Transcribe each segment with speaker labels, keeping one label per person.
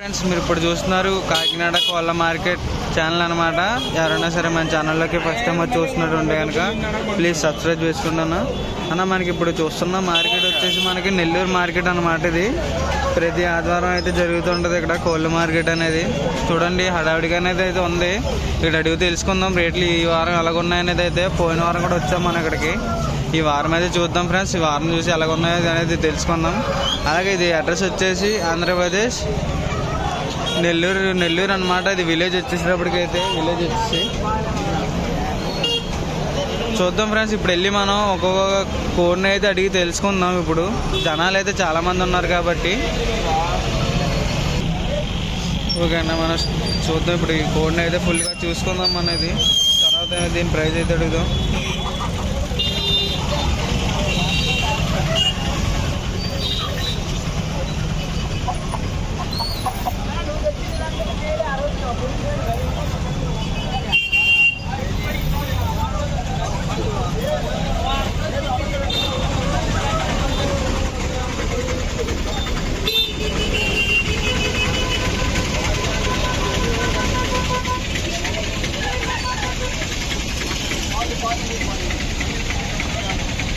Speaker 1: Friends మీరు ఇప్పుడు చూస్తున్నారు కాకినాడ కోళ్ళ మార్కెట్ ఛానల్ అనమాట ఎవరైనా సరే మన ఛానల్లోకి ఫస్ట్ టైం వచ్చి చూస్తున్నట్టు ఉంటే కనుక ప్లీజ్ సబ్స్క్రైబ్ చేసుకుంటాను అన్న మనకి ఇప్పుడు చూస్తున్న మార్కెట్ వచ్చేసి మనకి నెల్లూరు మార్కెట్ అనమాట ఇది. ప్రతి ఆదివారం అయితే జరుగుతుంటుంది ఇక్కడ కోళ్ళ మార్కెట్ అనేది. చూడండి హడావిడిగా అనేది అయితే ఉంది. ఇక్కడ అడిగి తెలుసుకుందాం రేట్లు ఈ వారం ఎలాగున్నాయనేది అయితే. పోయిన వారం కూడా వచ్చాం మనం ఇక్కడికి. ఈ వారం అయితే చూద్దాం ఫ్రెండ్స్ ఈ వారం చూసి ఎలాగున్నాయో అనేది తెలుసుకుందాం. అలాగే ఇది అడ్రస్ వచ్చేసి ఆంధ్రప్రదేశ్ నెల్లూరు నెల్లూరు అనమాట ఇది విలేజ్ వచ్చేసేటప్పటికైతే విలేజ్ వచ్చేసి. చూద్దాం ఫ్రెండ్స్ ఇప్పుడు వెళ్ళి మనం ఒక్కొక్క కోడ్ని అయితే అడిగి తెలుసుకుందాం ఇప్పుడు. జనాలు అయితే చాలామంది ఉన్నారు కాబట్టి. ఓకే అన్న మనం చూద్దాం ఇప్పుడు ఈ కోడ్ని అయితే ఫుల్గా చూసుకుందాం అనేది తర్వాత దీని ప్రైస్ అయితే అడుగుదాం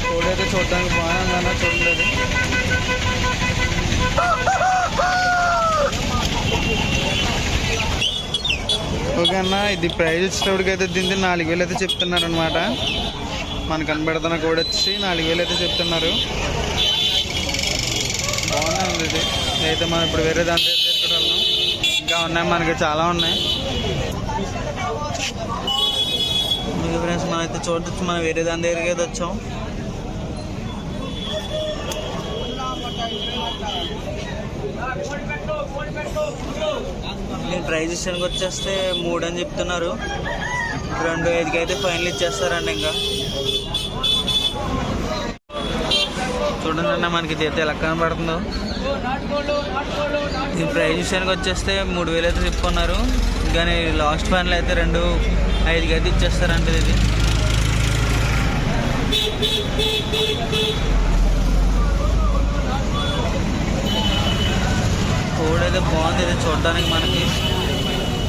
Speaker 1: కోడ్ అయితే చూడడానికి బాగానే ఉందన్న చూడలేదు కన్నా ఇది ప్రైస్ వచ్చేటప్పటికి అయితే దీనికి నాలుగు వేలు అయితే చెప్తున్నారు అనమాట మనకు కనబడుతున్న కూడా వచ్చి నాలుగు వేలు అయితే చెప్తున్నారు. బాగుంది ఇది. అయితే మనం ఇప్పుడు వేరే దాని దగ్గర ఇంకా ఉన్నాయి మనకి చాలా ఉన్నాయి. ఫ్రెండ్స్ మనం అయితే చూడొచ్చు మనం వేరే దాని దగ్గరికి అయితే వచ్చాం. నేను ప్రైజ్ విషయానికి వచ్చేస్తే మూడు అని చెప్తున్నారు. రెండు ఐదుకి అయితే ఫైనల్ ఇచ్చేస్తారండి ఇంకా. చూడండి అన్న మనకి ఇది అయితే ఎలా కనబడుతుందో. దీని ప్రైజ్ విషయానికి వచ్చేస్తే మూడు వేలు అయితే చెప్పుకున్నారు. కానీ లాస్ట్ ఫైనల్ అయితే రెండు ఐదుకి అయితే ఇచ్చేస్తారంట ఇది కోడ్ అయితే బాగుంది. ఇది చూడడానికి మనకి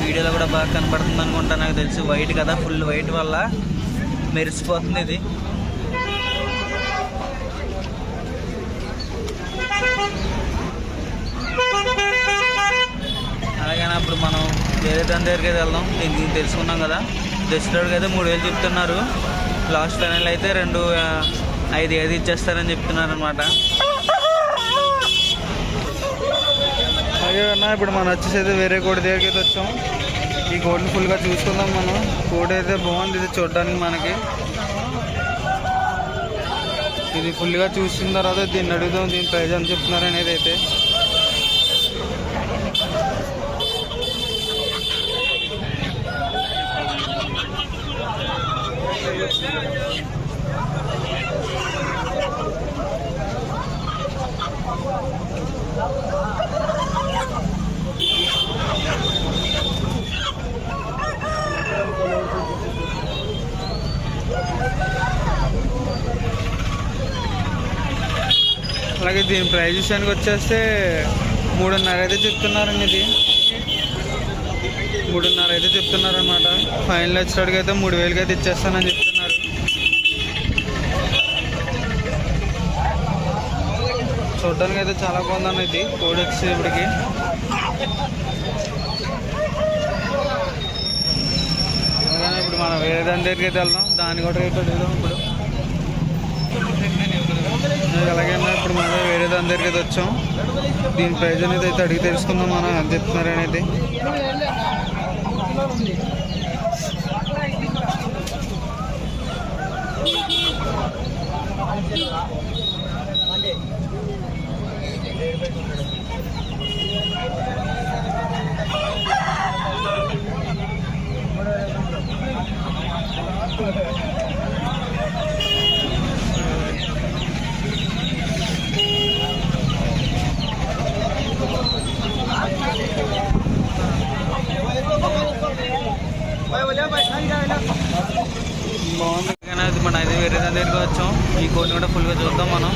Speaker 1: వీడియోలో కూడా బాగా కనబడుతుంది అనుకుంటా. నాకు తెలిసి వైట్ కదా ఫుల్ వైట్ వల్ల మెరిసిపోతుంది ఇది. అలాగైనా అప్పుడు మనం వేరే దాని దగ్గరికి అయితే వెళ్దాం. దీనికి తెలుసుకున్నాం కదా. డెస్టర్డ్కి అయితే మూడు వేలు చెప్తున్నారు. లాస్ట్ ఫైనల్ అయితే రెండు ఐదు ఐదు ఇచ్చేస్తారని చెప్తున్నారు అనమాట అన్న ఇప్పుడు మనం వచ్చేసి అయితే వేరే కోడి దగ్గరికి అయితే వచ్చాం. ఈ కోడిని ఫుల్గా చూసుకుందాం మనం. కోడి అయితే బాగుంది ఇది చూడడానికి మనకి. ఇది ఫుల్గా చూసిన తర్వాత దీన్ని అడుగుదాం దీని ప్రైజ్ అని చెప్తున్నారు అనేది అయితే. అలాగే దీని ప్రైజ్ విషయానికి వచ్చేస్తే మూడున్నర అయితే చెప్తున్నారండి ఇది. మూడున్నర అయితే చెప్తున్నారు అనమాట ఫైనల్ వచ్చేటికి అయితే మూడు వేలకి అయితే ఇచ్చేస్తానని చెప్తున్నారు. చూడడానికి అయితే చాలా బాగుందన్న ఇది కోడ్ వచ్చేటప్పటికి అలాగే ఇప్పుడు మనం వేరే దాని దగ్గరికి అయితే వెళ్దాం దాన్ని కూడా రేట్ అడుగుదాం ఇప్పుడు. అలాగే ఇప్పుడు మనం వేరే దాని దగ్గరికి అయితే వచ్చాం. దీని ప్రైజ్ అనేది అయితే అడిగి తెలుసుకుందాం మనం ఎంత చెప్తున్నారు అనేది. బాగుంది. కానీ అది మన అయితే వేరే దాని దగ్గరికి వచ్చాం ఈ కోడిని కూడా ఫుల్గా చూద్దాం మనం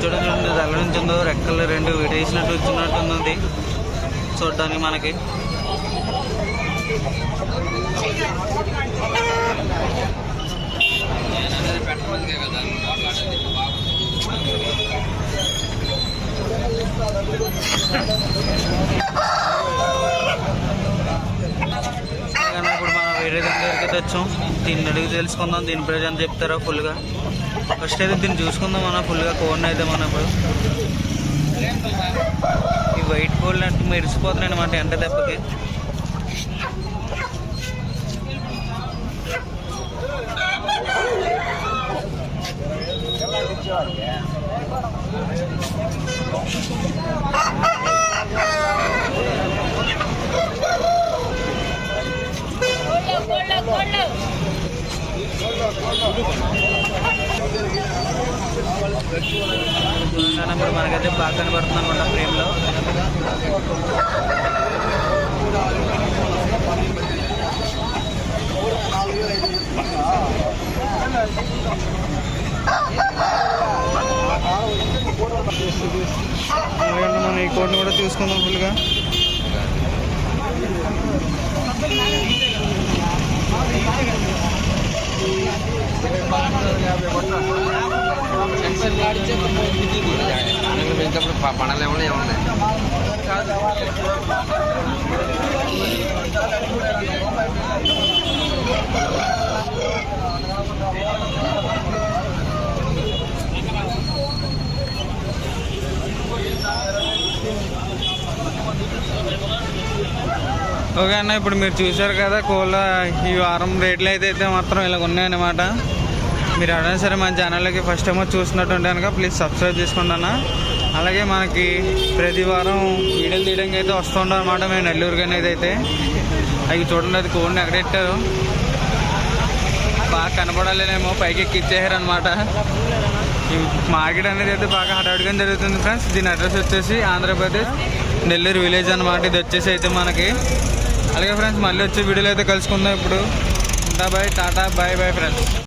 Speaker 1: చూడండి చూడండి ఇది ఎలా నుంచి రెండు విడేసినట్టు వచ్చినట్టు ఉంది చూడడానికి మనకి. ఇప్పుడు మనం వేరే దగ్గరికి తెచ్చాం దీన్ని అడిగి తెలుసుకుందాం దీని ప్రైజ్ ఎంత చెప్తారా ఫుల్గా ఫస్ట్ అయితే దీన్ని చూసుకుందాం మనం ఫుల్గా కోన్ అయితే మనం ఇప్పుడు ఈ వైట్ కోల్డ్ అంటే మెరిసిపోతున్నాయి అనమాట ఎండ దెబ్బకి. తెలంగాణ ఇప్పుడు మనకైతే బాగా కనబడుతుంది అనమాట ఫ్రేమ్లో. మనం ఈ కోడ్ని కూడా చూసుకుందాం ఫుల్గా.
Speaker 2: పెంచినప్పుడు పండలు ఏమన్నా ఏమన్నా
Speaker 1: ఓకే అన్న ఇప్పుడు మీరు చూశారు కదా కోళ్ళ ఈ వారం రేట్లు అయితే అయితే మాత్రం ఇలా ఉన్నాయన్నమాట. మీరు ఎవరైనా సరే మన ఛానల్కి ఫస్ట్ టైం చూసినట్టుంటే కనుక ప్లీజ్ సబ్స్క్రైబ్ చేసుకోండి అన్న. అలాగే మనకి ప్రతి వారం వీడియోలు తీయడానికి అయితే వస్తుంటాం అనమాట మేము నెల్లూరుకి అనేది అయితే. అవి చూడండి అది కోడిని ఎక్కడెట్టారు బాగా కనపడాలేమో పైకి ఎక్కిచ్చేసారనమాట ఈ మార్కెట్ అనేది అయితే బాగా హడావిడిగా జరుగుతుంది ఫ్రెండ్స్ దీని అడ్రస్ వచ్చేసి ఆంధ్రప్రదేశ్ నెల్లూరు విలేజ్ అనమాట ఇది వచ్చేసి అయితే మనకి. అలాగే ఫ్రెండ్స్ మళ్ళీ వచ్చే వీడియోలు అయితే కలుసుకుందాం ఇప్పుడు. Bye Tata bye bye friends